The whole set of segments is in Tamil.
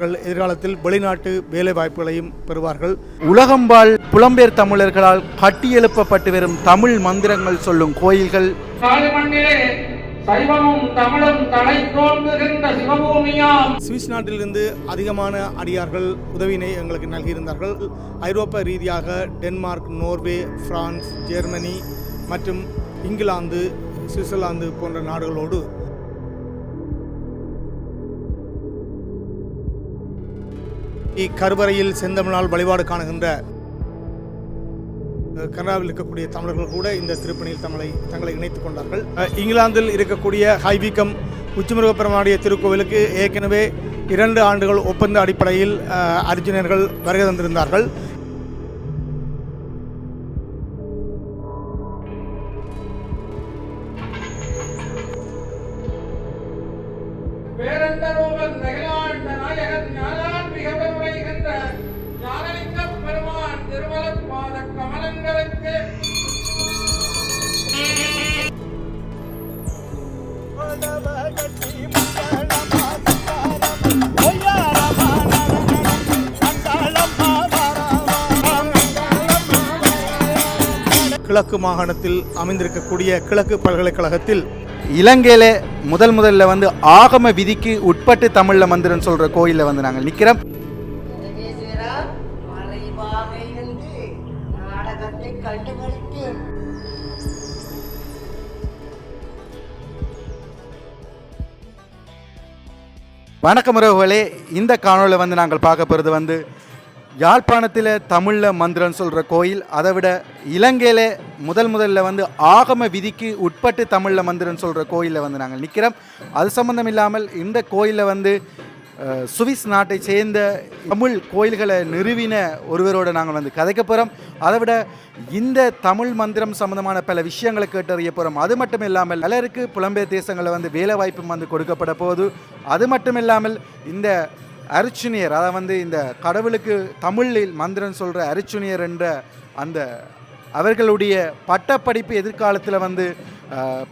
எதிர்காலத்தில் வெளிநாட்டு வேலை வாய்ப்புகளையும் பெறுவார்கள். உலகம்பால் புலம்பெயர் தமிழர்களால் கட்டியெழுப்பப்பட்டு வரும் தமிழ் மந்திரங்கள் சொல்லும் கோயில்கள். சைவமும் தமிழும் தலை தோன்றுகின்ற சிவபூமியாம். சுவிஸ் நாட்டிலிருந்து அதிகமான அடியார்கள் உதவியினை எங்களுக்கு நல்கியிருந்தார்கள். ஐரோப்பா ரீதியாக டென்மார்க் நோர்வே பிரான்ஸ் ஜெர்மனி மற்றும் இங்கிலாந்து சுவிட்சர்லாந்து போன்ற நாடுகளோடு இக்கருவறையில் செந்தமிழால் வழிபாடு காணுகின்ற கனடாவில் இருக்கக்கூடிய தமிழர்கள் கூட இந்த திருப்பணியில் தங்களை தங்களை இணைத்துக் கொண்டார்கள். இங்கிலாந்தில் இருக்கக்கூடிய ஹைவிக்கம் உச்சிமுருகப்பெருமானுடைய திருக்கோவிலுக்கு ஏற்கனவே இரண்டு ஆண்டுகள் ஒப்பந்த அடிப்படையில் அர்ஜுனர்கள் வருகை தந்திருந்தார்கள். கிழக்கு மாகாணத்தில் அமைந்திருக்கக்கூடிய கிழக்கு பல்கலைக்கழகத்தில் இலங்கையில முதல் முதல்ல வந்து ஆகம விதிக்கு உட்பட்டு தமிழ்ல மந்திரம் சொல்ற கோயில்ல வந்து நாங்கள் நிக்கிறோம். வணக்கம் உறவுகளே இந்த காணொலியில் வந்து நாங்கள் பார்க்க போகிறது வந்து யாழ்ப்பாணத்தில் தமிழில் மந்திரம் சொல்கிற கோயில் அதை விட இலங்கையில் முதல் முதல்ல வந்து ஆகம விதிக்கு உட்பட்டு தமிழில் மந்திரம் சொல்கிற கோயிலில் வந்து நாங்கள் நிற்கிறோம் அது சம்மந்தம் இல்லாமல் இந்த கோயிலில் வந்து சுவிஸ் நாட்டை சேர்ந்த தமிழ் கோயில்களை நிறுவின ஒருவரோட நாங்கள் வந்து கதைக்க போகிறோம் அதை விட இந்த தமிழ் மந்திரம் சம்மந்தமான பல விஷயங்களை கேட்டறிய போகிறோம் அது மட்டும் இல்லாமல் பலருக்கு புலம்பெயர் தேசங்களில் வந்து வேலை வாய்ப்பும் வந்து கொடுக்கப்பட போகுது. அது மட்டும் இல்லாமல் இந்த அரிச்சுனியர் அதை வந்து இந்த கடவுளுக்கு தமிழில் மந்திரன் சொல்கிற அரிச்சுனியர் என்ற அந்த அவர்களுடைய பட்டப்படிப்பு எதிர்காலத்தில் வந்து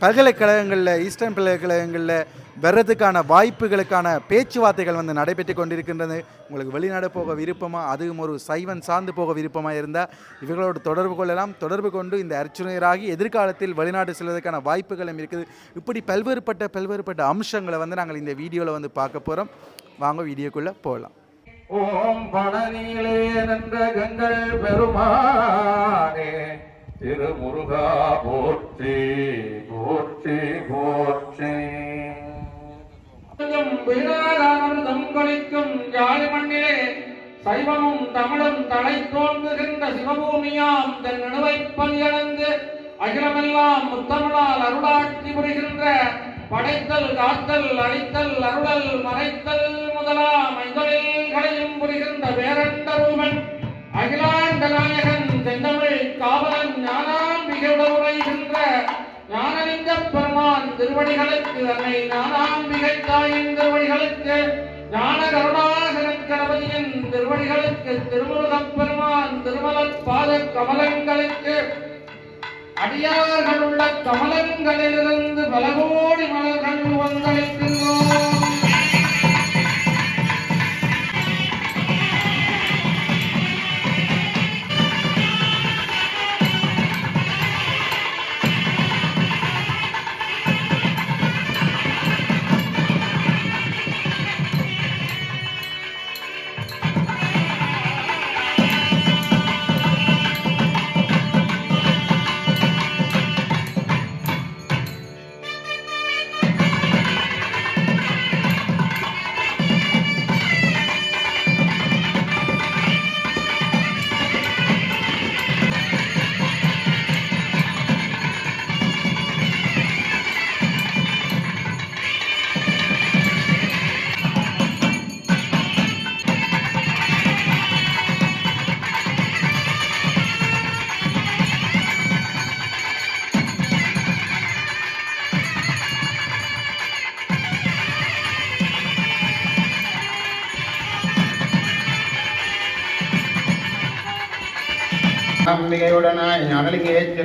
பல்கலைக்கழகங்களில் ஈஸ்டர்ன் பல்கலைக்கழகங்களில் வர்றதுக்கான வாய்ப்புகளுக்கான பேச்சுவார்த்தைகள் வந்து நடைபெற்று கொண்டிருக்கின்றது. உங்களுக்கு வெளிநாடு போக விருப்பமாக அதுவும் ஒரு சைவன் சார்ந்து போக விருப்பமாக இருந்தால் இவர்களோடு தொடர்பு கொள்ளலாம். தொடர்பு கொண்டு இந்த அர்ச்சுனையராகி எதிர்காலத்தில் வெளிநாடு செல்வதற்கான வாய்ப்புகளும் இருக்குது. இப்படி பல்வேறுபட்ட பல்வேறுபட்ட அம்சங்களை வந்து நாங்கள் இந்த வீடியோவில் வந்து பார்க்க போகிறோம் வாங்க வீடியோக்குள்ளே போகலாம் ஓம் பழனியிலே நின்ற கங்கள் பெருமானே திருமுருகா போற்றி போற்றி போற்றி. வீராராமதம் கொளிக்கும் ஜாலி மண்ணிலே சைவமும் தமிழும் தலை தோன்றுகின்ற சிவபூமியாம் தன் நினைவை இழந்து அகிலமெல்லாம் முத்தமிழால் அருளாட்சி புரிகின்ற படைத்தல் காத்தல் அழித்தல் அருளல் மறைத்தல் முதலாம் ஐந்தொழில்களையும் புரிகின்ற வேரண்ட ரூபன். அகிலாண்ட நாயகன் செந்தமிழ் காவலன் ஞானாம்பிகையுட உரைகின்ற ஞானலிங்க பெருமான் திருவடிகளுக்கு அன்னை ஞானாம்பிகை தாயின் திருவடிகளுக்கு ஞான கருணாகரன் கணபதியின் திருவடிகளுக்கு திருமுருகப் பெருமான் திருமலப் பாத கமலங்களுக்கு அடியார்கள் உள்ள கமலங்களிலிருந்து பல கோடி மலர்கள் வந்தளிக்கின்றோம்.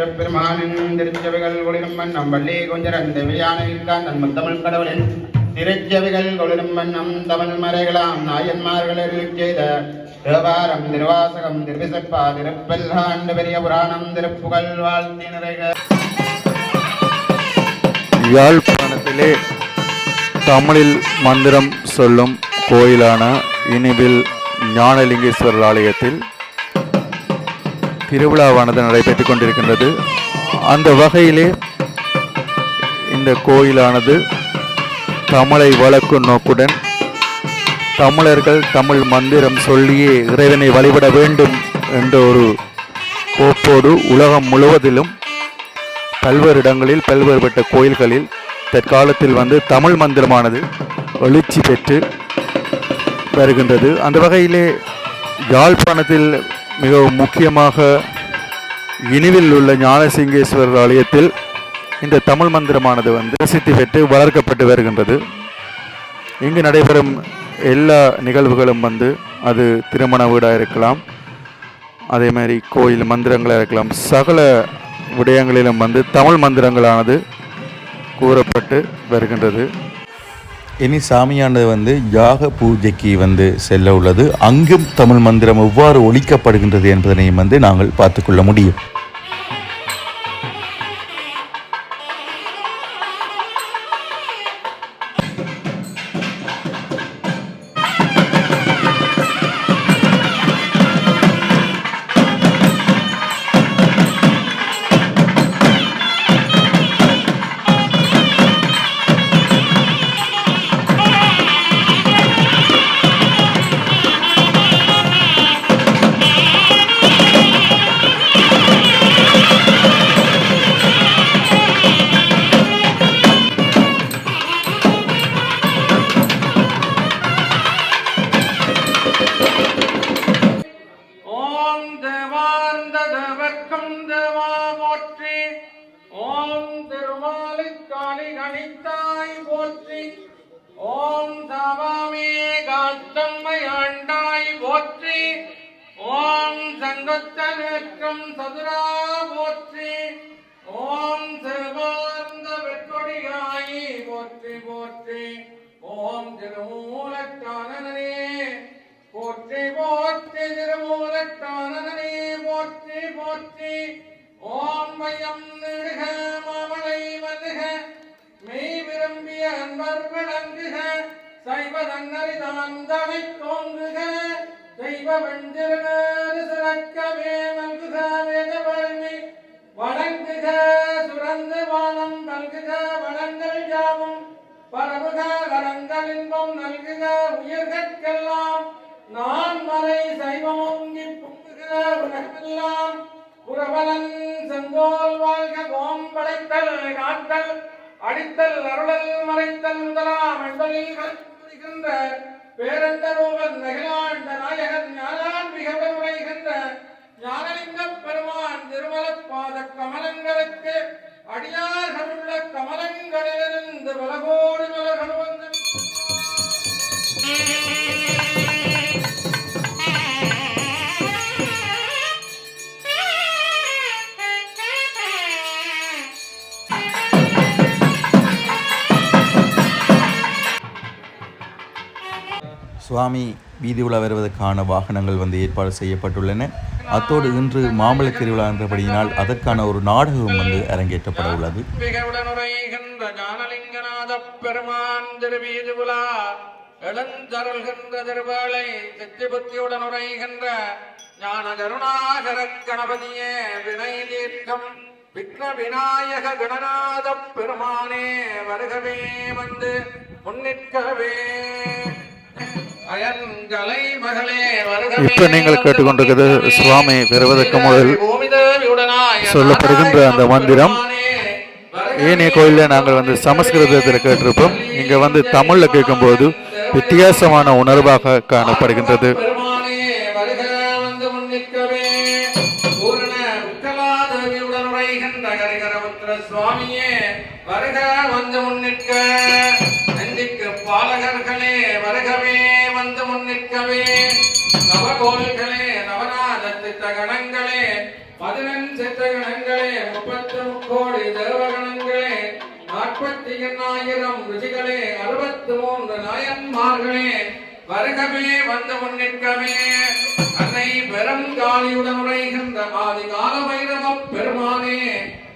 ஞானலிங்கே சிறப்பெருமானின் திருச்சபைகள் ஒளிரும் வண்ணம் வள்ளி கொஞ்சரன் தேவையான இருக்கான் தமிழ் கடவுளின் திருச்செவிகள் கொளிரும் வண்ணம் தமிழ் மறைகளாம் நாயன்மார்கள் செய்த தேவாரம் திருவாசகம் திருவிசப்பா திருப்பெல்லாண்டு பெரிய புராணம் திருப்புகழ் வாழ்த்தி நிறைக. யாழ்ப்பாணத்திலே தமிழில் மந்திரம் சொல்லும் கோயிலான இனிவில் ஞானலிங்கேஸ்வரர் ஆலயத்தில் திருவிழாவானது நடைபெற்றுக் கொண்டிருக்கின்றது. அந்த வகையிலே இந்த கோயிலானது தமிழை வளர்க்கும் நோக்குடன் தமிழர்கள் தமிழ் மந்திரம் சொல்லியே இறைவனை வழிபட வேண்டும் என்ற ஒரு கோப்போடு உலகம் முழுவதிலும் பல்வேறு இடங்களில் பல்வேறுபட்ட கோயில்களில் தற்காலத்தில் வந்து தமிழ் மந்திரமானது எழுச்சி பெற்று வருகின்றது. அந்த வகையிலே யாழ்ப்பாணத்தில் மிகவும் முக்கியமாக இனிவில் உள்ள ஞானசிங்கேஸ்வரர் ஆலயத்தில் இந்த தமிழ் மந்திரமானது வந்து பிரசித்தி பெற்று வளர்க்கப்பட்டு வருகின்றது. இங்கு நடைபெறும் எல்லா நிகழ்வுகளும் வந்து அது திருமண வீடாக இருக்கலாம் அதே மாதிரி கோயில் மந்திரங்களாக இருக்கலாம் சகல விடயங்களிலும் வந்து தமிழ் மந்திரங்களானது கூறப்பட்டு வருகின்றது. இனி சாமியானது வந்து யாக பூஜைக்கு வந்து செல்ல உள்ளது. அங்கும் தமிழ் மந்திரம் எவ்வாறு ஒழிக்கப்படுகின்றது என்பதனையும் வந்து நாங்கள் பார்த்துக்கொள்ள முடியும். காளி போற்றி. ஓம் சபாமே காத்தம்மை ஆண்டாய் போற்றி. ஓம் சங்கத்த சதுரா போற்றி. ஓம் செல்வார்ந்த வெற்கொடியாயி போற்றி போற்றி. ஓம் திருமூலக்கானனே போற்றி போற்றி. திருமூலக்கானனே போற்றி போற்றி. ஓம் மையம் நிருகமா விரும்பிய விளங்குக சைவ நன்னறிதான் தாந்தமை தோங்குக. தெய்வ வெஞ்சிரனது சிறக்கவே நல்குக வேதவர்மி வணங்குக. சுரந்து வானம் நல்குக வளங்கள் யாவும் பரவுக கரங்கள் இன்பம் நல்குக. உயிர்கற்கெல்லாம் நான் மறை சைவமோங்கி பொங்குக உலகமெல்லாம் புறவலன் செங்கோல் வாழ்க கோம்படைத்தல் காத்தல் அடித்தல் அருளல் மறைத்தல் முதலாம் என்பதில் கலந்துகின்ற பேரண்ட ரூபன் நகிலாண்ட நாயகன் ஞானான் மிக பெருமைகின்ற ஞானலிங்க பெருமான் திருமலப்பாத கமலங்களுக்கு அடியார்களுள்ள கமலங்களிலிருந்து வலகோடு மலர்கள் வந்து சுவாமி வீதி உலா வருவதற்கான வாகனங்கள் வந்து ஏற்பாடு செய்யப்பட்டுள்ளன. அத்தோடு இன்று மாம்பழ திருவிழா என்றபடியினால் அதற்கான ஒரு நாடகம் வந்து அரங்கேற்றப்பட உள்ளது. மிகவுடனுரைகின்ற ஞானலிங்கநாத பெருமான் திருவீதுகுலா எழுந்தருள்கின்ற திருவேளை சித்தி புத்தியுடன் உரைகின்ற ஞான கருணாகர கணபதியே வினை தீர்க்கம் விக்ன விநாயக கணநாத பெருமானே வருகவே வந்து முன்னிற்கவே இப்ப நீங்கள் கேட்டுக்கொண்டிருக்கிறது சுவாமி வருவதற்கு முதல் சொல்லப்படுகின்ற அந்த மந்திரம். ஏனைய கோயிலில் நாங்கள் வந்து சமஸ்கிருதத்தில் கேட்டிருப்போம். இங்கே வந்து தமிழில் கேட்கும்போது வித்தியாசமான உணர்வாக காணப்படுகின்றது. சுவாமியே வருக வந்து முன்னிற்க. பாலகர்களே வருகவே முன்னிற்கவே நவகோள்களே நவநாத கணங்களே பதினெண் சித்த கணங்களே முப்பத்து முக்கோடி தேவகணங்களே நாற்பத்தி எண்ணாயிரம் ருச்சிகளே அறுபத்து வருகமே வந்து முன்னிற்கமே. அன்னை பெரும் காளியுடன் உரைகின்ற ஆதி கால வைரவ பெருமானே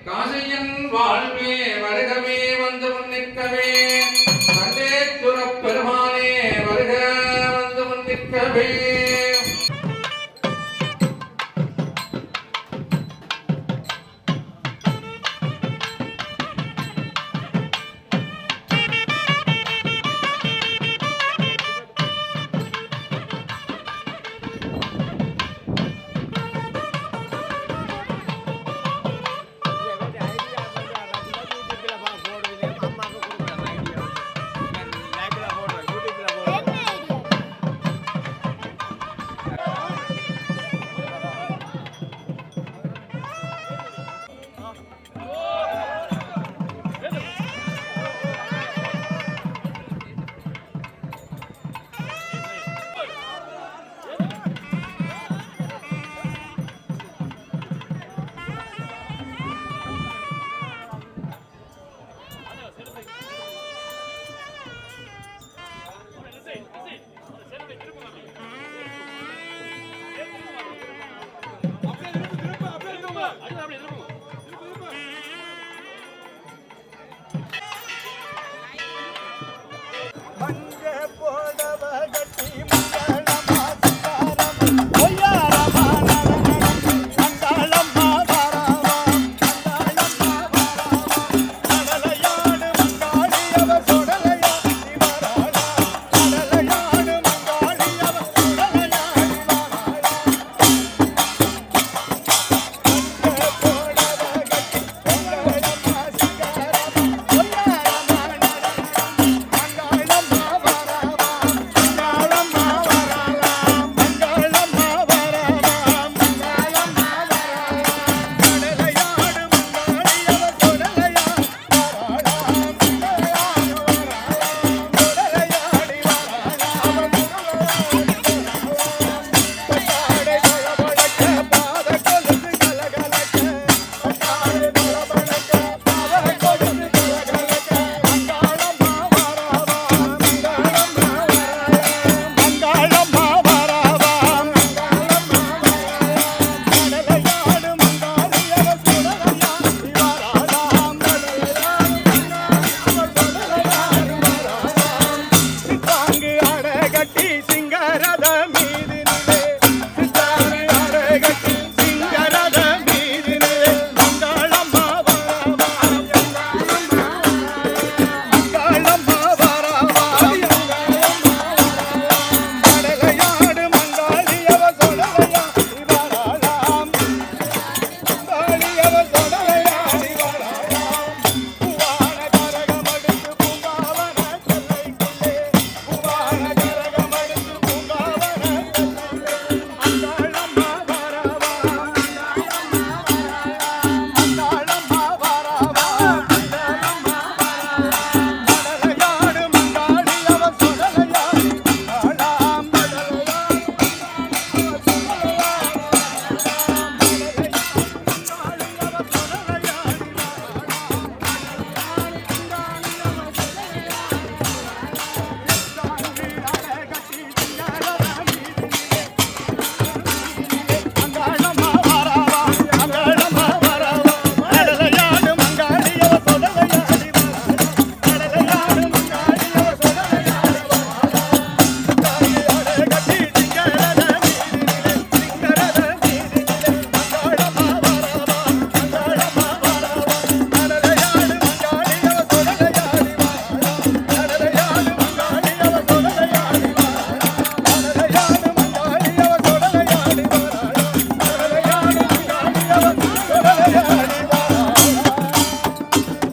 காசியின் வாழ்வே வருகமே வந்து முன்னிற்கவே.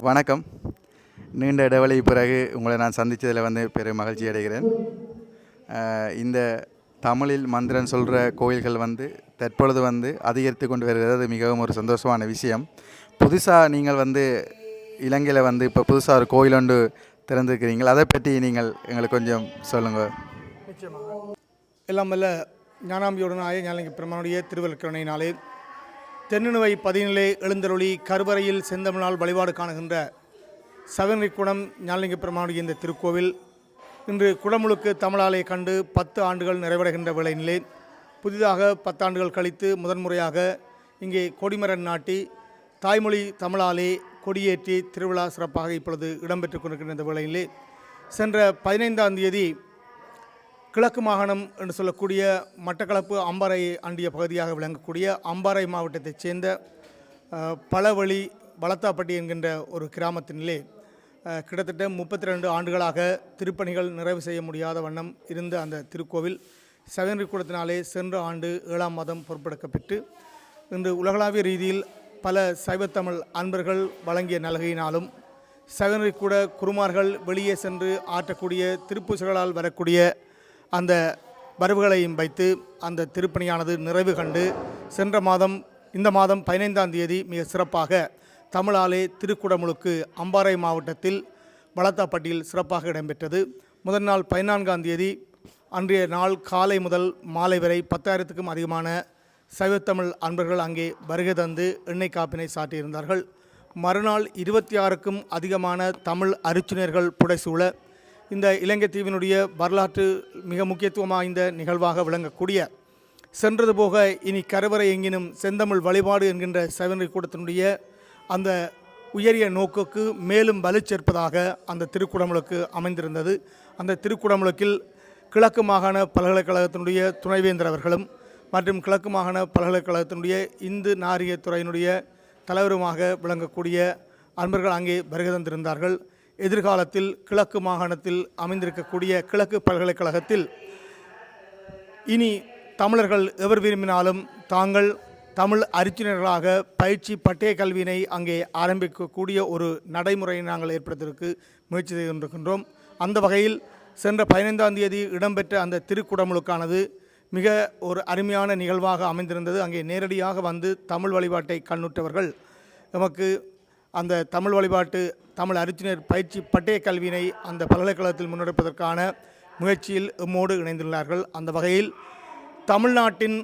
வணக்கம். நீண்ட இடைவெளி பிறகு உங்களை நான் சந்தித்ததில் வந்து பெரும் மகிழ்ச்சி அடைகிறேன். இந்த தமிழில் மந்திரன் சொல்கிற கோயில்கள் வந்து தற்பொழுது வந்து அதிகரித்து கொண்டு வருகிறது. அது மிகவும் ஒரு சந்தோஷமான விஷயம். புதுசாக நீங்கள் வந்து இலங்கையில் வந்து இப்போ புதுசாக ஒரு கோயில் ஒன்று திறந்துருக்கிறீங்கள் அதை பற்றி நீங்கள் எங்களுக்கு கொஞ்சம் சொல்லுங்கள் நிச்சயமாக. எல்லாம் வல்ல ஞானாம்பியுடனாய ஞானலிங்க பெருமானுடைய திருவல்கருணையினாலே தென்னிணுவை பதினிலே எழுந்தருளி கருவறையில் செந்தமிழால் வழிபாடு காணுகின்ற சவனிக்குணம் ஞானலிங்க பெருமானுடைய இந்த திருக்கோவில் இன்று குடமுழுக்கு தமிழாலை கண்டு பத்து ஆண்டுகள் நிறைவடைகின்ற வேளையிலே புதிதாக பத்தாண்டுகள் கழித்து முதன்முறையாக இங்கே கொடிமரன் நாட்டி தாய்மொழி தமிழாலே கொடியேற்றி திருவிழா சிறப்பாக இப்பொழுது இடம்பெற்றுக் கொண்டிருக்கின்ற இந்த வேளையிலே சென்ற பதினைந்தாம் தேதி கிழக்கு மாகாணம் என்று சொல்லக்கூடிய மட்டக்களப்பு அம்பாறை அண்டிய பகுதியாக விளங்கக்கூடிய அம்பாறை மாவட்டத்தைச் சேர்ந்த பலவழி பழவழி பலத்தாப்பட்டி என்கின்ற ஒரு கிராமத்தினிலே கிட்டத்தட்ட முப்பத்தி ரெண்டு ஆண்டுகளாக திருப்பணிகள் நிறைவு செய்ய முடியாத வண்ணம் இருந்த அந்த திருக்கோவில் செவனரி கூடத்தினாலே சென்ற ஆண்டு ஏழாம் மாதம் பொறுப்பெடுக்கப்பட்டு இன்று உலகளாவிய ரீதியில் பல சைவத்தமிழ் அன்பர்கள் வழங்கிய நலகையினாலும் செவனரி கூட குருமார்கள் வெளியே சென்று ஆற்றக்கூடிய திருப்பூசல்களால் வரக்கூடிய அந்த வரவுகளையும் வைத்து அந்த திருப்பணியானது நிறைவு கண்டு சென்ற மாதம் இந்த மாதம் பதினைந்தாம் தேதி மிக சிறப்பாக தமிழாலே திருக்குடமுழுக்கு அம்பாறை மாவட்டத்தில் வளத்தாப்பட்டியில் சிறப்பாக இடம்பெற்றது. முதல் நாள் பதினான்காம் தேதி அன்றைய நாள் காலை முதல் மாலை வரை பத்தாயிரத்துக்கும் அதிகமான சைவத்தமிழ் அன்பர்கள் அங்கே வருகை தந்து எண்ணெய் காப்பினை சாட்டியிருந்தார்கள். மறுநாள் இருபத்தி ஆறுக்கும் அதிகமான தமிழ் அருச்சுனர்கள் புடைசூழ இந்த இலங்கை தீவினுடைய வரலாற்று மிக முக்கியத்துவம் வாய்ந்த நிகழ்வாக விளங்கக்கூடிய சென்றது போக இனி கருவறை எங்கினும் செந்தமிழ் வழிபாடு என்கின்ற சைவநெறி கூட்டத்தினுடைய அந்த உயரிய நோக்குக்கு மேலும் வலு சேர்ப்பதாக அந்த திருக்குடமுழுக்கு அமைந்திருந்தது. அந்த திருக்குடமுழுக்கில் கிழக்கு மாகாண பல்கலைக்கழகத்தினுடைய துணைவேந்தர் அவர்களும் மற்றும் கிழக்கு மாகாண பல்கலைக்கழகத்தினுடைய இந்து நாரிய துறையினுடைய தலைவருமாக விளங்கக்கூடிய அன்பர்கள் அங்கே வருகை தந்திருந்தார்கள். எதிர்காலத்தில் கிழக்கு மாகாணத்தில் அமைந்திருக்கக்கூடிய கிழக்கு பல்கலைக்கழகத்தில் இனி தமிழர்கள் எவர் விரும்பினாலும் தாங்கள் தமிழ் அறிஞர்களாக பயிற்சி பட்டய கல்வியினை அங்கே ஆரம்பிக்கக்கூடிய ஒரு நடைமுறையை நாங்கள் ஏற்படுத்துவதற்கு முயற்சி செய்து கொண்டிருக்கின்றோம் அந்த வகையில் சென்ற பதினைந்தாம் தேதி இடம்பெற்ற அந்த திருக்குடமுழுக்கானது மிக ஒரு அருமையான நிகழ்வாக அமைந்திருந்தது. அங்கே நேரடியாக வந்து தமிழ் வழிபாட்டை கண்ணுற்றவர்கள் நமக்கு அந்த தமிழ் வழிபாட்டு தமிழ் அறிஞர் பயிற்சி பட்டய கல்வியினை அந்த பல்கலைக்கழகத்தில் முன்னெடுப்பதற்கான முயற்சியில் எம்மோடு இணைந்துள்ளார்கள் அந்த வகையில் தமிழ்நாட்டின்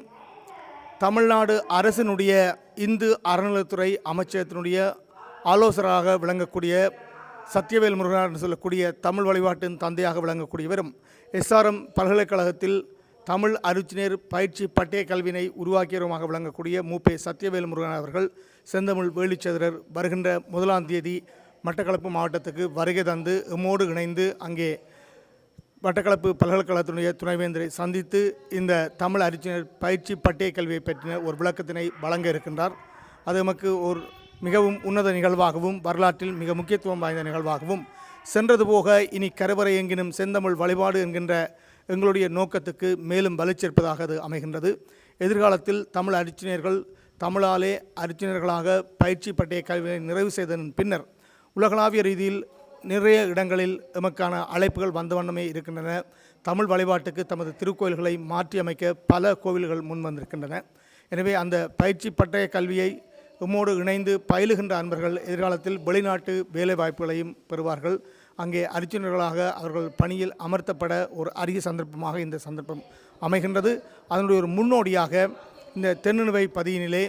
தமிழ்நாடு அரசினுடைய இந்து அறநிலைத்துறை அமைச்சகத்தினுடைய ஆலோசகராக விளங்கக்கூடிய சத்யவேல் முருகன் என்று சொல்லக்கூடிய தமிழ் வழிபாட்டின் தந்தையாக விளங்கக்கூடியவரும் எஸ்ஆர்எம் பல்கலைக்கழகத்தில் தமிழ் அருச்சினர் பயிற்சி பட்டய கல்வியினை உருவாக்கியவருமாக விளங்கக்கூடிய மூப்பே சத்யவேல் முருகன் அவர்கள் செந்தமிழ் வேலிச்சதுரர் வருகின்ற முதலாம் தேதி மட்டக்களப்பு மாவட்டத்துக்கு வருகை தந்து எம்மோடு இணைந்து அங்கே மட்டக்களப்பு பல்கலைக்கழகத்தினுடைய துணைவேந்தரை சந்தித்து இந்த தமிழ் அறிஞர் பயிற்சி பட்டய கல்வியை பற்றின ஒரு விளக்கத்தினை வழங்க இருக்கின்றார். அது நமக்கு ஒரு மிகவும் உன்னத நிகழ்வாகவும் வரலாற்றில் மிக முக்கியத்துவம் வாய்ந்த நிகழ்வாகவும். சென்றது போக இனி கருவறை எங்கினும் செந்தமிழ் வழிபாடு என்கின்ற எங்களுடைய நோக்கத்துக்கு மேலும் வலுச்சேர்ப்பதாக அது அமைகின்றது. எதிர்காலத்தில் தமிழ் அறிஞர்கள் தமிழாலே அறிஞர்களாக பயிற்சி பட்டய கல்வியை நிறைவு செய்ததன் பின்னர் உலகளாவிய ரீதியில் நிறைய இடங்களில் எமக்கான அழைப்புகள் வந்த வண்ணமே இருக்கின்றன. தமிழ் வழிபாட்டுக்கு தமது திருக்கோயில்களை மாற்றியமைக்க பல கோவில்கள் முன் வந்திருக்கின்றன. எனவே அந்த பயிற்சி பட்டய கல்வியை உம்மோடு இணைந்து பயிலுகின்ற அன்பர்கள் எதிர்காலத்தில் வெளிநாட்டு வேலை வாய்ப்புகளையும் பெறுவார்கள். அங்கே அர்ஜுனர்களாக அவர்கள் பணியில் அமர்த்தப்பட ஒரு அரிய சந்தர்ப்பமாக இந்த சந்தர்ப்பம் அமைகின்றது. அதனுடைய ஒரு முன்னோடியாக இந்த தென்னிணுவை பதியினிலே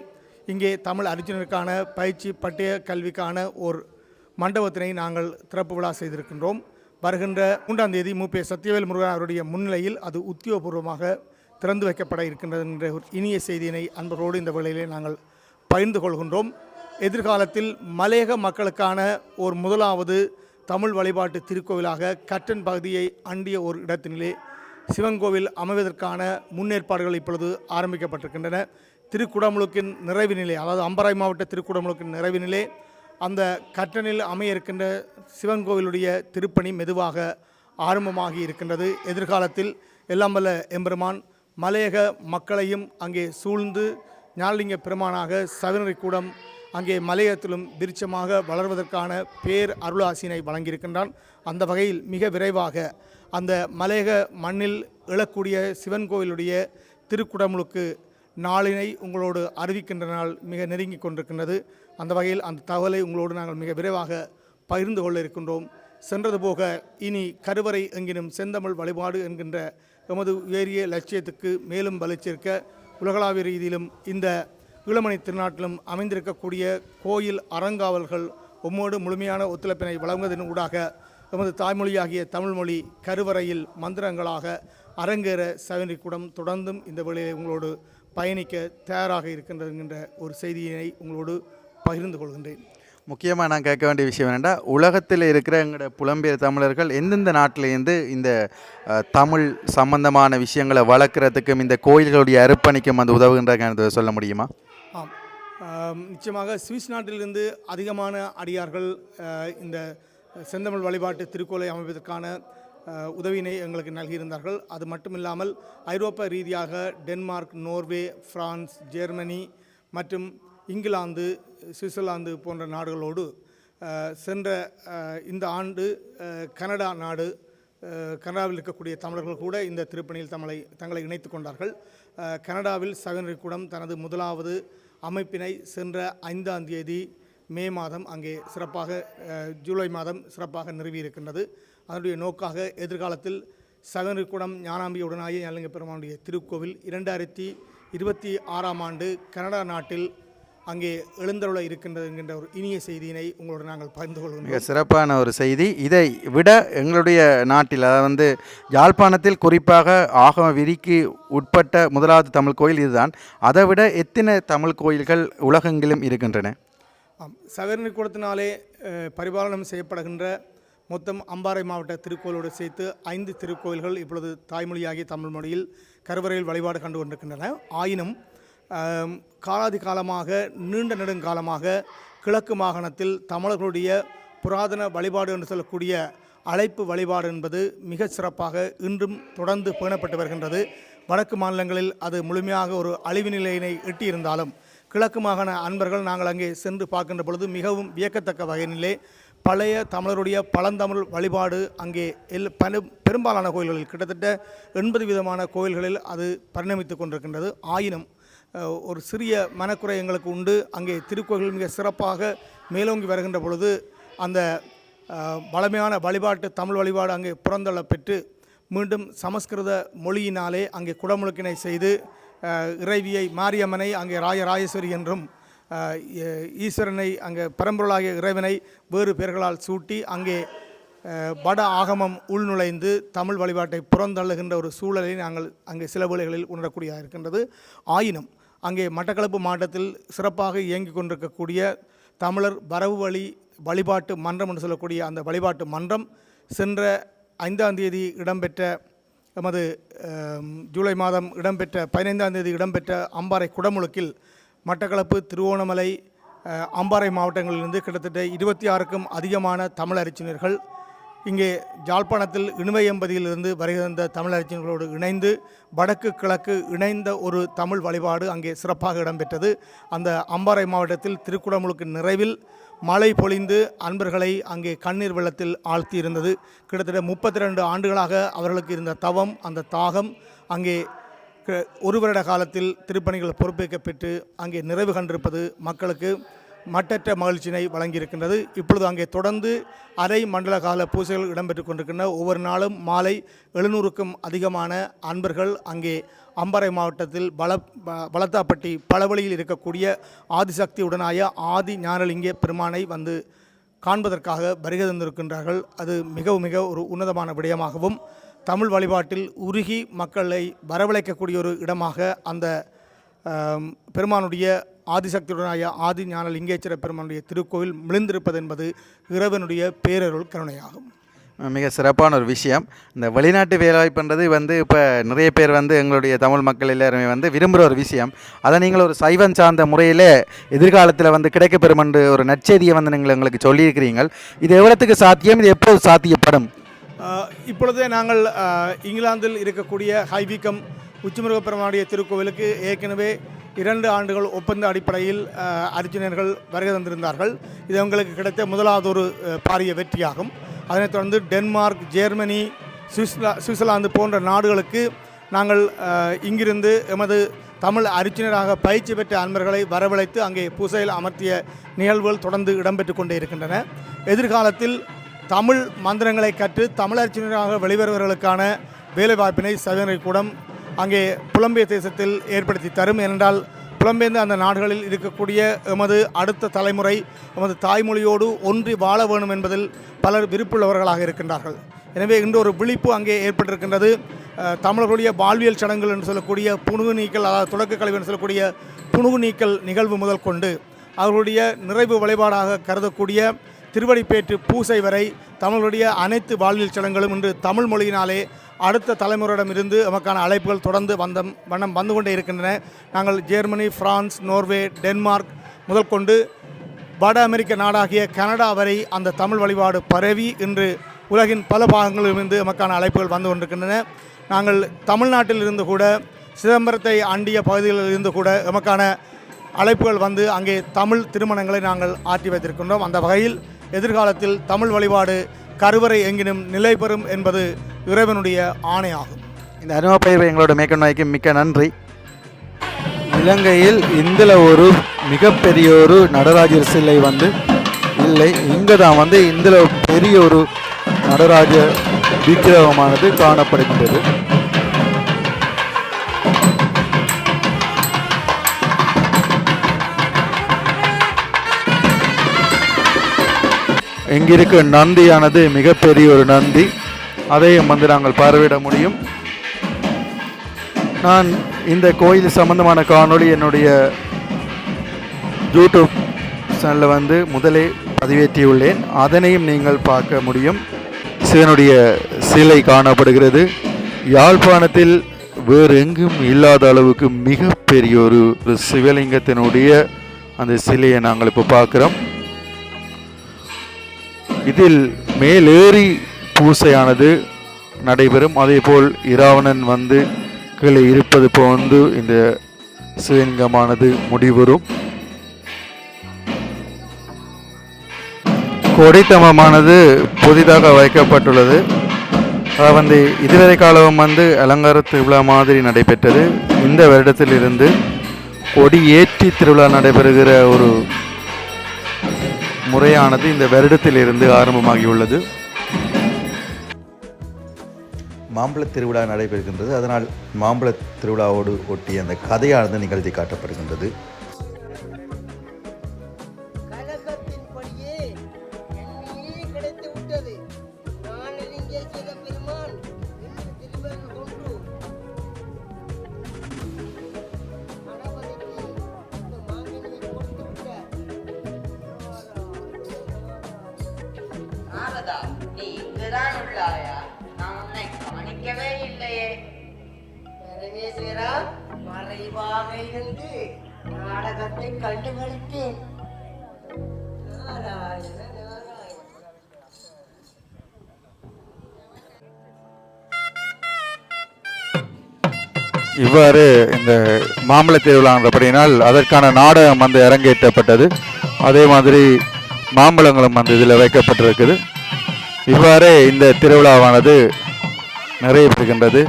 இங்கே தமிழ் அரிச்சுனருக்கான பயிற்சி பட்டய கல்விக்கான ஒரு மண்டபத்தினை நாங்கள் திறப்பு விழா செய்திருக்கின்றோம். வருகின்ற மூன்றாம் தேதி மூப்பே சத்யவேல் முருகன் அவருடைய முன்னிலையில் அது உத்தியோகபூர்வமாக திறந்து வைக்கப்பட இருக்கின்றது என்ற ஒரு இனிய செய்தியினை அன்பர்களோடு இந்த வேளையிலே நாங்கள் பகிர்ந்து கொள்கின்றோம். எதிர்காலத்தில் மலையக மக்களுக்கான ஒரு முதலாவது தமிழ் வழிபாட்டு திருக்கோவிலாக கட்டன் பகுதியை அண்டிய ஒரு இடத்தினிலே சிவன் கோவில் அமைவதற்கான முன்னேற்பாடுகள் இப்பொழுது ஆரம்பிக்கப்பட்டிருக்கின்றன. திருக்குடமுழுக்கின் நிறைவு நிலை அதாவது அம்பராய் மாவட்ட திருக்குடமுழுக்கின் நிறைவு நிலை அந்த கட்டணில் அமைய இருக்கின்ற சிவன் கோவிலுடைய திருப்பணி மெதுவாக ஆரம்பமாகி இருக்கின்றது. எதிர்காலத்தில் எல்லாம் வல்ல எம்பெருமான் மலையக மக்களையும் அங்கே சூழ்ந்து ஞானலிங்க பெருமானாக சவினரி கூடம் அங்கே மலையத்திலும் விருட்சமாக வளர்வதற்கான பேர் அருளாசினை வழங்கியிருக்கின்றான். அந்த வகையில் மிக விரைவாக அந்த மலையக மண்ணில் எழக்கூடிய சிவன் கோவிலுடைய திருக்குடமுழுக்கு நாளினை உங்களோடு அறிவிக்கின்ற நாள் மிக நெருங்கி கொண்டிருக்கின்றது. அந்த வகையில் அந்த தகவலை உங்களோடு நாங்கள் மிக விரைவாக பகிர்ந்து கொள்ள இருக்கின்றோம். சென்றது போக இனி கருவறை எங்கினும் செந்தமிழ் வழிபாடு என்கின்ற எமது உயரிய லட்சியத்துக்கு மேலும் வலிச்சிருக்க உலகளாவிய ரீதியிலும் இந்த ஈழமணி திருநாட்டிலும் அமைந்திருக்கக்கூடிய கோயில் அறங்காவல்கள் உம்மோடு முழுமையான ஒத்துழைப்பினை வழங்குவதன் ஊடாக எமது தாய்மொழியாகிய தமிழ்மொழி கருவறையில் மந்திரங்களாக அரங்கேற சவனிக்கூடம் தொடர்ந்தும் இந்த வேளையை உங்களோடு பயணிக்க தயாராக இருக்கின்றதுங்கிற ஒரு செய்தியினை உங்களோடு பகிர்ந்து கொள்கின்றேன். முக்கியமாக நான் கேட்க வேண்டிய விஷயம் என்னென்னா உலகத்தில் இருக்கிற எங்களோட புலம்பெயர் தமிழர்கள் எந்தெந்த நாட்டிலேருந்து இந்த தமிழ் சம்பந்தமான விஷயங்களை வளர்க்குறதுக்கும் இந்த கோயில்களுடைய அர்ப்பணிக்கும் வந்து உதவுகின்ற சொல்ல முடியுமா? நிச்சயமாக சுவிஸ் நாட்டிலிருந்து அதிகமான அடியார்கள் இந்த செந்தமிழ் வழிபாட்டு திருக்கோலை அமைப்பதற்கான உதவியினை எங்களுக்கு நல்கியிருந்தார்கள். அது மட்டும் இல்லாமல் ஐரோப்பா ரீதியாக டென்மார்க் நோர்வே பிரான்ஸ் ஜெர்மனி மற்றும் இங்கிலாந்து சுவிட்சர்லாந்து போன்ற நாடுகளோடு சென்ற இந்த ஆண்டு கனடா நாடு கனடாவில் இருக்கக்கூடிய தமிழர்கள் கூட இந்த திருப்பணியில் தங்களை தங்களை இணைத்து கொண்டார்கள். கனடாவில் சகனரி கூடம் தனது முதலாவது அமைப்பினை சென்ற ஐந்தாம் தேதி மே மாதம் அங்கே சிறப்பாக ஜூலை மாதம் சிறப்பாக நிறுவியிருக்கின்றது. அதனுடைய நோக்காக எதிர்காலத்தில் சகனரிக்குடம் ஞானாம்பியுடனாய ஞானலிங்க பெருமானுடைய திருக்கோவில் இரண்டாயிரத்தி இருபத்தி ஆறாம் ஆண்டு கனடா நாட்டில் அங்கே எழுந்தருள இருக்கின்றது என்கின்ற ஒரு இனிய செய்தியினை உங்களோடு நாங்கள் பகிர்ந்து கொள்கின்றோம். மிக சிறப்பான ஒரு செய்தி. இதை விட எங்களுடைய நாட்டில் அதாவது வந்து யாழ்ப்பாணத்தில் குறிப்பாக ஆகம விதிக்கு உட்பட்ட முதலாவது தமிழ் கோயில் இதுதான். அதை விட எத்தனை தமிழ் கோயில்கள் உலகெங்கிலும் இருக்கின்றன? ஆம் சகரணி கூடத்தினாலே பரிபாலனம் செய்யப்படுகின்ற மொத்தம் அம்பாறை மாவட்ட திருக்கோயிலோடு சேர்த்து ஐந்து திருக்கோயில்கள் இப்பொழுது தாய்மொழியாகிய தமிழ் மொழியில் கருவறையில் வழிபாடு கண்டு கொண்டிருக்கின்றன. ஆயினும் காலாதி காலமாக நீண்ட நெடுங்காலமாக கிழக்கு மாகாணத்தில் தமிழர்களுடைய புராதன வழிபாடு என்று சொல்லக்கூடிய அழைப்பு வழிபாடு என்பது மிகச் சிறப்பாக இன்றும் தொடர்ந்து பேணப்பட்டு வருகின்றது. வடக்கு மாநிலங்களில் அது முழுமையாக ஒரு அழிவு நிலையினை எட்டியிருந்தாலும் கிழக்கு மாகாண அன்பர்கள் நாங்கள் அங்கே சென்று பார்க்கின்ற பொழுது மிகவும் வியக்கத்தக்க வகையிலே பழைய தமிழருடைய பழந்தமிழ் வழிபாடு அங்கே எல் பல பெரும்பாலான கோயில்களில் கிட்டத்தட்ட எண்பது விதமான கோயில்களில் அது பரிணமித்து கொண்டிருக்கின்றது. ஆயினும் ஒரு சிறிய மனக்குறை எங்களுக்கு உண்டு. அங்கே திருக்கோயில் மிக சிறப்பாக மேலோங்கி வருகின்ற பொழுது அந்த அஹ், பழமையான வழிபாட்டு தமிழ் வழிபாடு அங்கே புறந்தள்ள பெற்று மீண்டும் சமஸ்கிருத மொழியினாலே அங்கே குடமுழுக்கினை செய்து இறைவியை மாரியம்மனை அங்கே ராஜராஜேஸ்வரி என்றும் ஈஸ்வரனை அங்கே பரம்பொருளாகிய இறைவனை வேறு பெயர்களால் சூட்டி அங்கே வட ஆகமம் உள்நுழைந்து தமிழ் வழிபாட்டை புறந்தள்ளுகின்ற ஒரு சூழலை நாங்கள் அங்கே சில வேளைகளில் உணரக்கூடியதாக இருக்கின்றது. ஆயினும் அங்கே மட்டக்களப்பு மாவட்டத்தில் சிறப்பாக இயங்கிக் கொண்டிருக்கக்கூடிய தமிழர் வரவு வழி வழிபாட்டு மன்றம் என்று சொல்லக்கூடிய அந்த வழிபாட்டு மன்றம் சென்ற ஐந்தாம் தேதி இடம்பெற்ற எமது ஜூலை மாதம் இடம்பெற்ற பதினைந்தாம் தேதி இடம்பெற்ற அம்பாறை குடமுழுக்கில் மட்டக்களப்பு திருவோணமலை அம்பாறை மாவட்டங்களிலிருந்து கிட்டத்தட்ட இருபத்தி ஆறுக்கும் அதிகமான தமிழ் அறிஞர்கள் இங்கே ஜாழ்ப்பாணத்தில் இணுவையம்பதியிலிருந்து வருகின்ற தமிழ் அறிஞர்களோடு இணைந்து வடக்கு கிழக்கு இணைந்த ஒரு தமிழ் வழிபாடு அங்கே சிறப்பாக இடம்பெற்றது. அந்த அம்பாறை மாவட்டத்தில் திருக்குடமுழுக்கு நிறைவில் மழை பொழிந்து அன்பர்களை அங்கே கண்ணீர் வெள்ளத்தில் ஆழ்த்தியிருந்தது. கிட்டத்தட்ட முப்பத்தி ரெண்டு ஆண்டுகளாக அவர்களுக்கு இருந்த தவம் அந்த தாகம் அங்கே க- ஒரு வருட காலத்தில் திருப்பணிகள் பொறுப்பேற்கப் பெற்று அங்கே நிறைவு கண்டிருப்பது மக்களுக்கு மட்டற்ற மகிழ்ச்சியினை வழங்கியிருக்கின்றது. இப்பொழுது அங்கே தொடர்ந்து அரை மண்டல கால பூசைகள் இடம்பெற்று கொண்டிருக்கின்றன. ஒவ்வொரு நாளும் மாலை எழுநூறுக்கும் அதிகமான அன்பர்கள் அங்கே அம்பாறை மாவட்டத்தில் பல ப- பலத்தாப்பட்டி பலவழியில் இருக்கக்கூடிய ஆதிசக்தியுடனாய ஆதி ஞானலிங்க பெருமானை வந்து காண்பதற்காக வருகை தந்திருக்கின்றார்கள். அது மிக மிக ஒரு உன்னதமான விடயமாகவும் தமிழ் வழிபாட்டில் உருகி மக்களை வரவழைக்கக்கூடிய ஒரு இடமாக அந்த பெருமானுடைய ஆதிசக்தியுடனாய ஆதி ஞான லிங்கேஸ்வர பெருமானுடைய திருக்கோவில் மிளிந்திருப்பது என்பது இறைவனுடைய பேரருள் கருணையாகும். மிக சிறப்பான ஒரு விஷயம். இந்த வெளிநாட்டு வேலைவாய்ப்புன்றது வந்து இப்போ நிறைய பேர் வந்து எங்களுடைய தமிழ் மக்கள் எல்லாருமே வந்து விரும்புகிற ஒரு விஷயம். அதை நீங்கள் ஒரு சைவம் சார்ந்த முறையில் எதிர்காலத்தில் வந்து கிடைக்கப்பெறும் என்று ஒரு நற்செய்தியை வந்து நீங்கள் எங்களுக்கு சொல்லியிருக்கிறீர்கள். இது எவ்வளோத்துக்கு சாத்தியம்? இது எப்போது சாத்தியப்படும்? இப்பொழுதே நாங்கள் இங்கிலாந்தில் இருக்கக்கூடிய ஹைவிக்கம் உச்சிமுருகப்பெருமானுடைய திருக்கோவிலுக்கு ஏற்கனவே இரண்டு ஆண்டுகள் ஒப்பந்த அடிப்படையில் அர்ஜுனர்கள் வருகை தந்திருந்தார்கள். இது அவங்களுக்கு கிடைத்த முதலாவது ஒரு பாரிய வெற்றியாகும். அதனைத் தொடர்ந்து டென்மார்க் ஜெர்மனி சுவிஸ்லா சுவிட்சர்லாந்து போன்ற நாடுகளுக்கு நாங்கள் இங்கிருந்து எமது தமிழ் அரிச்சினராக பயிற்சி பெற்ற அன்பர்களை வரவழைத்து அங்கே பூசையில் அமர்த்திய நிகழ்வுகள் தொடர்ந்து இடம்பெற்று கொண்டே இருக்கின்றன. எதிர்காலத்தில் தமிழ் மந்திரங்களை கற்று தமிழ் தமிழர்ச்சினராக வெளிவருவர்களுக்கான வேலைவாய்ப்பினை சதவீத கூடம் அங்கே புலம்பெயர் தேசத்தில் ஏற்படுத்தி தரும். ஏனென்றால் புலம்பெயர்ந்த அந்த நாடுகளில் இருக்கக்கூடிய எமது அடுத்த தலைமுறை எமது தாய்மொழியோடு ஒன்றி வாழ வேணும் என்பதில் பலர் விருப்புள்ளவர்களாக இருக்கின்றார்கள். எனவே இன்று ஒரு விழிப்பு அங்கே ஏற்பட்டிருக்கின்றது. தமிழர்களுடைய வாழ்வியல் சடங்குகள் என்று சொல்லக்கூடிய புணுகு நீக்கல் அதாவது தொடக்க கழிவு என்று சொல்லக்கூடிய புணுகு நீக்கல் நிகழ்வு முதல் கொண்டு அவர்களுடைய நிறைவு வழிபாடாக கருதக்கூடிய திருவடிப்பேற்று பூசை வரை தமிழுடைய அனைத்து வாழ்வியல் சடங்குகளும் இன்று தமிழ் மொழியினாலே அடுத்த தலைமுறையிடமிருந்து நமக்கான அழைப்புகள் தொடர்ந்து வந்த வண்ணம் வந்து கொண்டே இருக்கின்றன. நாங்கள் ஜெர்மனி பிரான்ஸ் நோர்வே டென்மார்க் முதல் கொண்டு வட அமெரிக்க நாடாகிய கனடா வரை அந்த தமிழ் வழிபாடு பரவி இன்று உலகின் பல பாகங்களிலிருந்து நமக்கான அழைப்புகள் வந்து கொண்டிருக்கின்றன. நாங்கள் தமிழ்நாட்டில் இருந்து கூட சிதம்பரத்தை அண்டிய பகுதிகளிலிருந்து கூட நமக்கான அழைப்புகள் வந்து அங்கே தமிழ் திருமணங்களை நாங்கள் ஆற்றி வைத்திருக்கின்றோம். அந்த வகையில் எதிர்காலத்தில் தமிழ் வழிபாடு கருவறை எங்கினும் நிலை பெறும் என்பது இறைவனுடைய ஆணையாகும். இந்த அனுபவப்பயிர்வை எங்களோட மேற்கொண்டு மிக்க நன்றி. இலங்கையில் இதில் ஒரு மிகப்பெரிய ஒரு நடராஜர் சிலை வந்து இல்லை இங்கே தான் வந்து இதில் பெரிய ஒரு நடராஜ விக்கிரகமானது காணப்படுகின்றது. இங்கிருக்கு நந்தியானது மிகப்பெரிய ஒரு நந்தி. அதையும் வந்து நாங்கள் பார்வையிட முடியும். நான் இந்த கோயில் சம்பந்தமான காணொளி என்னுடைய யூடியூப் சேனலில் வந்து முதலே பதிவேற்றியுள்ளேன். அதனையும் நீங்கள் பார்க்க முடியும். சிவனுடைய சிலை காணப்படுகிறது. யாழ்ப்பாணத்தில் வேறு எங்கும் இல்லாத அளவுக்கு மிகப்பெரிய ஒரு ஒரு சிவலிங்கத்தினுடைய அந்த சிலையை நாங்கள் இப்போ பார்க்குறோம். இதில் மேலேறி பூசையானது நடைபெறும். அதேபோல் இராவணன் வந்து கீழே இருப்பது போன்று இந்த சிவலிங்கமானது முடிவரும் கொடித்தமமானது புதிதாக வைக்கப்பட்டுள்ளது. வந்து இதுவரை காலம் வந்து அலங்கார திருவிழா மாதிரி நடைபெற்றது. இந்த வருடத்திலிருந்து கொடி ஏற்றி திருவிழா நடைபெறுகிற ஒரு முறையானது இந்த வருடத்திலிருந்து ஆரம்பமாகியுள்ளது. மாம்பழ திருவிழா நடைபெறுகின்றது. அதனால் மாம்பழ திருவிழாவோடு ஒட்டிய அந்த கதையானது நிகழ்த்தி காட்டப்படுகின்றது. நாடகத்தை கண்டுபிடித்தேன் இவ்வாறு இந்த மாம்பழ திருவிழான்றபடியினால் அதற்கான நாடகம் வந்து அரங்கேற்றப்பட்டது. அதே மாதிரி மாம்பழங்களும் வந்து இதில் வைக்கப்பட்டிருக்குது. இவ்வாறே இந்த திருவிழாவானது நிறைவேறுகின்றது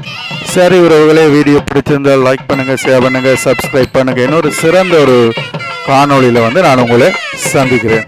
சரி உறவுகளே வீடியோ பிடிச்சிருந்தால் லைக் பண்ணுங்கள் ஷேர் பண்ணுங்கள் சப்ஸ்கிரைப் பண்ணுங்கள் இன்னொரு சிறந்த ஒரு காணொளியில் வந்து நான் உங்களை சந்திக்கிறேன்.